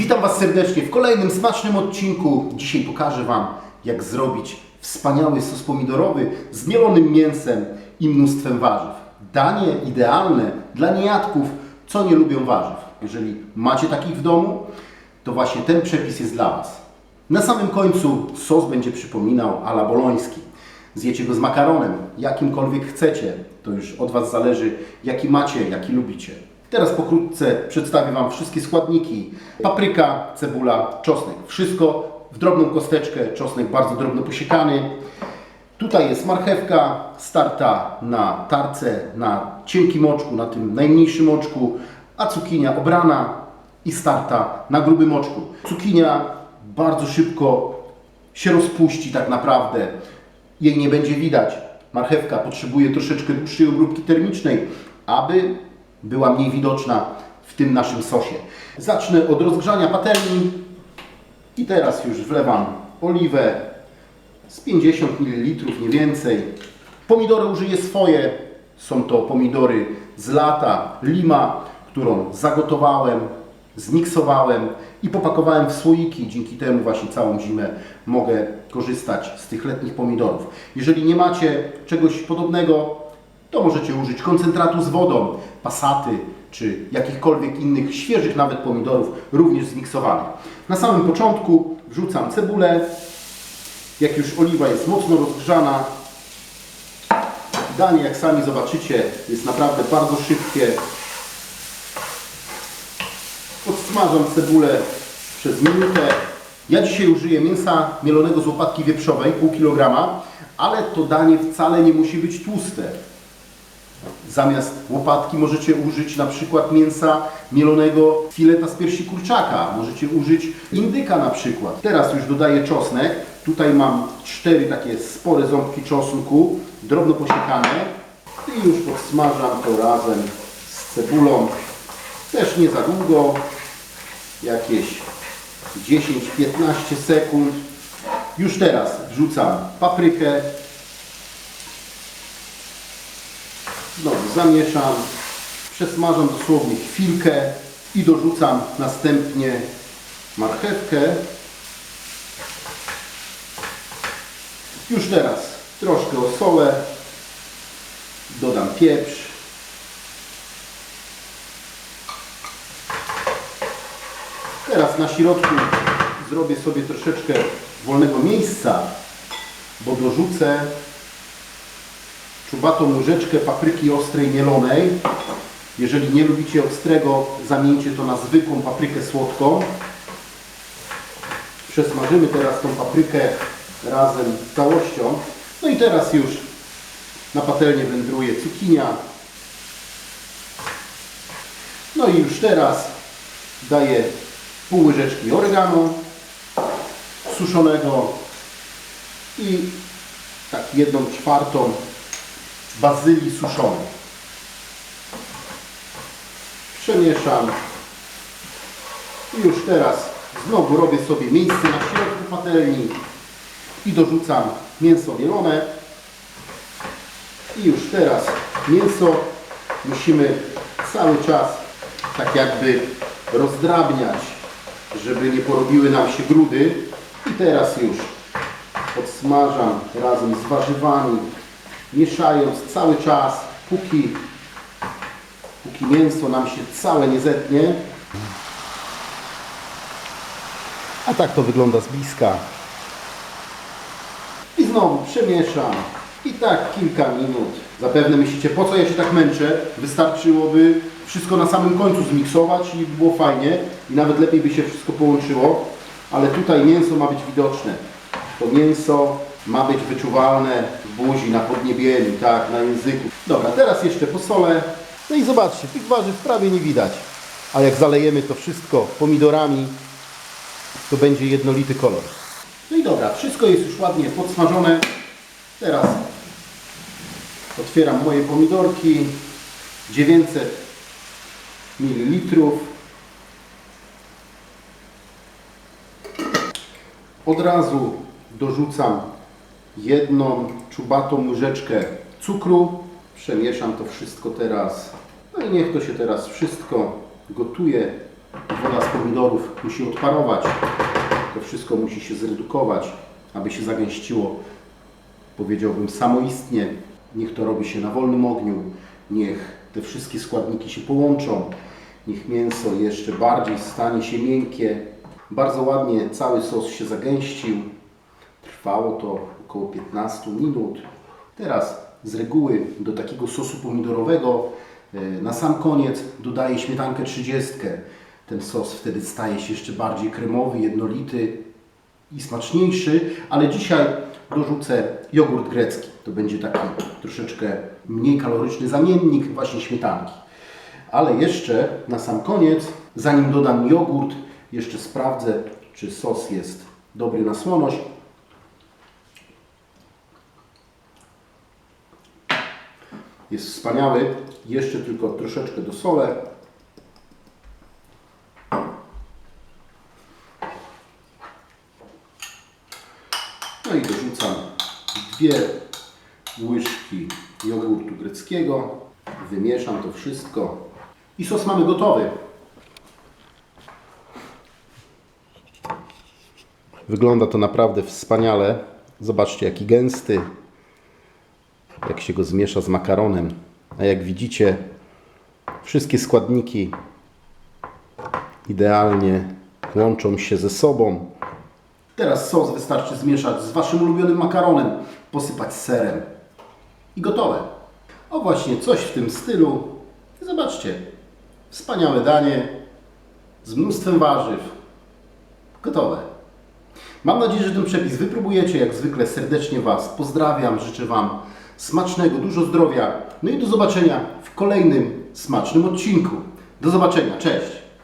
Witam Was serdecznie w kolejnym smacznym odcinku. Dzisiaj pokażę Wam, jak zrobić wspaniały sos pomidorowy z mielonym mięsem i mnóstwem warzyw. Danie idealne dla niejadków, co nie lubią warzyw. Jeżeli macie takich w domu, to właśnie ten przepis jest dla Was. Na samym końcu sos będzie przypominał ala boloński. Zjecie go z makaronem, jakimkolwiek chcecie. To już od Was zależy, jaki macie, jaki lubicie. Teraz pokrótce przedstawię Wam wszystkie składniki. Papryka, cebula, czosnek. Wszystko w drobną kosteczkę, czosnek bardzo drobno posiekany. Tutaj jest marchewka starta na tarce, na cienkim oczku, na tym najmniejszym oczku, a cukinia obrana i starta na grubym oczku. Cukinia bardzo szybko się rozpuści tak naprawdę. Jej nie będzie widać. Marchewka potrzebuje troszeczkę dłuższej obróbki termicznej, aby była mniej widoczna w tym naszym sosie. Zacznę od rozgrzania patelni i teraz już wlewam oliwę z 50 ml, nie więcej. Pomidory użyję swoje. Są to pomidory z lata, lima, którą zagotowałem, zmiksowałem i popakowałem w słoiki. Dzięki temu właśnie całą zimę mogę korzystać z tych letnich pomidorów. Jeżeli nie macie czegoś podobnego, to możecie użyć koncentratu z wodą, pasaty czy jakichkolwiek innych świeżych nawet pomidorów, również zmiksowanych. Na samym początku wrzucam cebulę. Jak już oliwa jest mocno rozgrzana, danie, jak sami zobaczycie, jest naprawdę bardzo szybkie. Podsmażam cebulę przez minutę. Ja dzisiaj użyję mięsa mielonego z łopatki wieprzowej, pół kilograma, ale to danie wcale nie musi być tłuste. Zamiast łopatki możecie użyć na przykład mięsa mielonego fileta z piersi kurczaka. Możecie użyć indyka na przykład. Teraz już dodaję czosnek. Tutaj mam cztery takie spore ząbki czosnku, drobno posiekane. I już podsmażam to razem z cebulą. Też nie za długo, jakieś 10-15 sekund. Już teraz wrzucam paprykę, Znowu zamieszam, przesmażam dosłownie chwilkę i dorzucam następnie marchewkę. Już teraz troszkę osolę, dodam pieprz. Teraz na środku zrobię sobie troszeczkę wolnego miejsca, bo dorzucę czubatą łyżeczkę papryki ostrej mielonej. Jeżeli nie lubicie ostrego, zamieńcie to na zwykłą paprykę słodką. Przesmażymy teraz tą paprykę razem z całością. No i teraz już na patelnię wędruje cukinia. No i już teraz daję pół łyżeczki oregano suszonego i tak jedną czwartą bazylii suszonej. Przemieszam. I już teraz znowu robię sobie miejsce na środku patelni i dorzucam mięso mielone. I już teraz mięso musimy cały czas tak jakby rozdrabniać, żeby nie porobiły nam się grudy. I teraz już podsmażam razem z warzywami mieszając cały czas, póki, póki mięso nam się całe nie zetnie. A tak to wygląda z bliska. I znowu przemieszam. I tak kilka minut. Zapewne myślicie, po co ja się tak męczę? Wystarczyłoby wszystko na samym końcu zmiksować i było fajnie. I nawet lepiej by się wszystko połączyło. Ale tutaj mięso ma być widoczne. To mięso ma być wyczuwalne w buzi, na podniebieniu, tak, na języku. Dobra, teraz jeszcze posolę. No i zobaczcie, tych warzyw prawie nie widać. A jak zalejemy to wszystko pomidorami, to będzie jednolity kolor. No i dobra, wszystko jest już ładnie podsmażone. Teraz otwieram moje pomidorki. 900 ml. Od razu dorzucam jedną czubatą łyżeczkę cukru. Przemieszam to wszystko teraz. No i niech to się teraz wszystko gotuje Woda z pomidorów musi odparować. To wszystko musi się zredukować, aby się zagęściło, powiedziałbym, samoistnie. Niech to robi się na wolnym ogniu. Niech te wszystkie składniki się połączą. Niech mięso jeszcze bardziej stanie się miękkie. Bardzo ładnie cały sos się zagęścił. Trwało to około 15 minut. Teraz z reguły do takiego sosu pomidorowego e, na sam koniec dodaję śmietankę 30. Ten sos wtedy staje się jeszcze bardziej kremowy, jednolity i smaczniejszy, ale dzisiaj dorzucę jogurt grecki. To będzie taki troszeczkę mniej kaloryczny zamiennik właśnie śmietanki. Ale jeszcze na sam koniec, zanim dodam jogurt, jeszcze sprawdzę, czy sos jest dobry na słoność. Jest wspaniały. Jeszcze tylko troszeczkę dosolę. No i dorzucam dwie łyżki jogurtu greckiego. Wymieszam to wszystko. I sos mamy gotowy. Wygląda to naprawdę wspaniale. Zobaczcie, jaki gęsty, jak się go zmiesza z makaronem. A jak widzicie, wszystkie składniki idealnie łączą się ze sobą. Teraz sos wystarczy zmieszać z Waszym ulubionym makaronem, posypać serem i gotowe. O właśnie, coś w tym stylu. Zobaczcie, wspaniałe danie z mnóstwem warzyw. Gotowe. Mam nadzieję, że ten przepis wypróbujecie. Jak zwykle serdecznie Was pozdrawiam. Życzę Wam smacznego, dużo zdrowia. No i do zobaczenia w kolejnym smacznym odcinku. Do zobaczenia. Cześć!